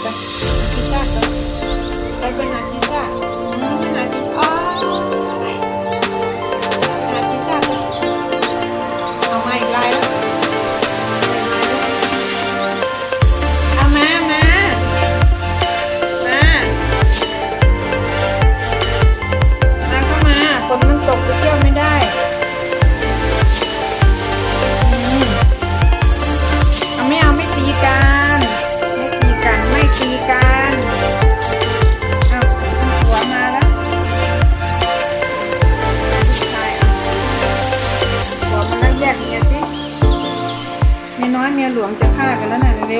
Tata. Tata. Tata natin.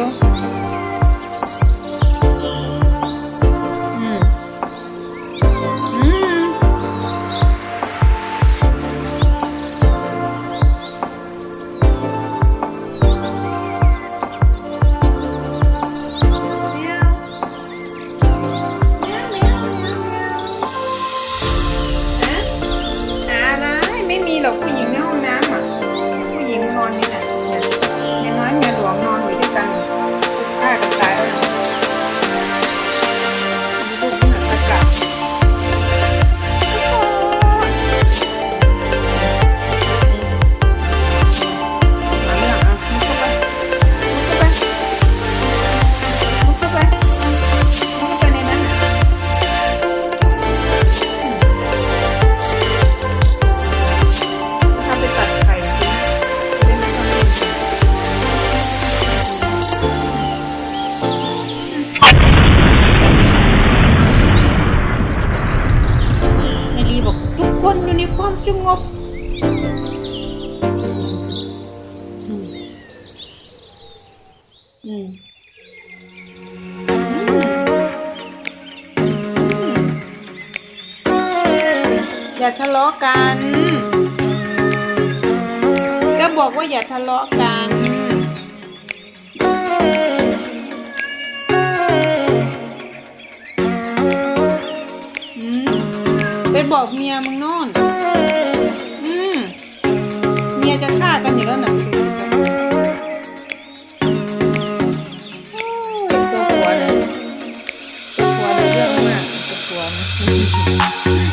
you. Mm. Mm. À, ไม่มีหรอกผู้หญิง อย่าทะเลาะกัน ก็บอกว่าอย่าทะเลาะกัน ไปบอกเมียมึงโนอนเมียจะฆ่ากันอีกแล้วนะตัวหัวเลยตัวเรื่องมากตัวหัว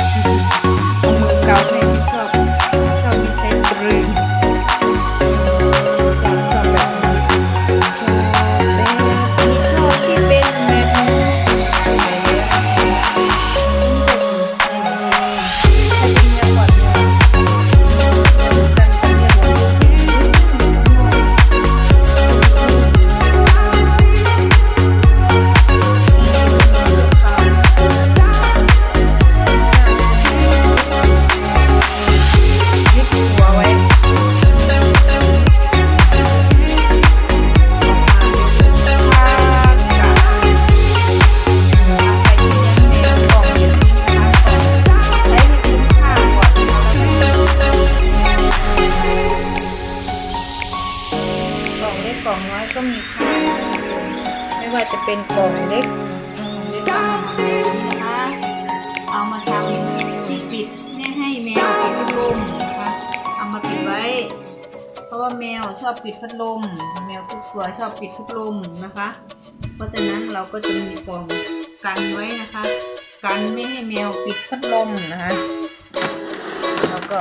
ไม่ว่าจะเป็นกล่องเล็กกล่องเล็กนะคะเอามาทำที่ปิดเน่ให้แมวปิดพัดลมนะคะเอามาปิดไว้ เพราะว่าแมวชอบปิดพัดลม แมวทุกตัวชอบปิดพัดลมนะคะ เพราะฉะนั้นเราก็จะมีกล่องกันไว้นะคะ กันไม่ให้แมวปิดพัดลมนะคะแล้วก็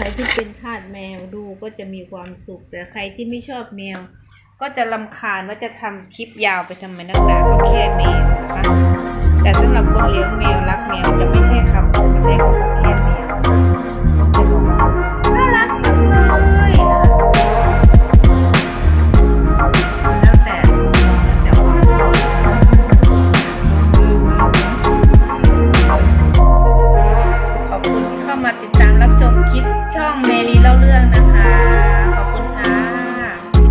ใครที่เป็นทาสแมวดูก็จะมีความสุข แต่ใครที่ไม่ชอบแมว ก็จะลำคาญว่าจะทำคลิปยาวไปทำไมนักหนาก็แค่แมวนะคะแต่สำหรับคนเลี้ยงแมว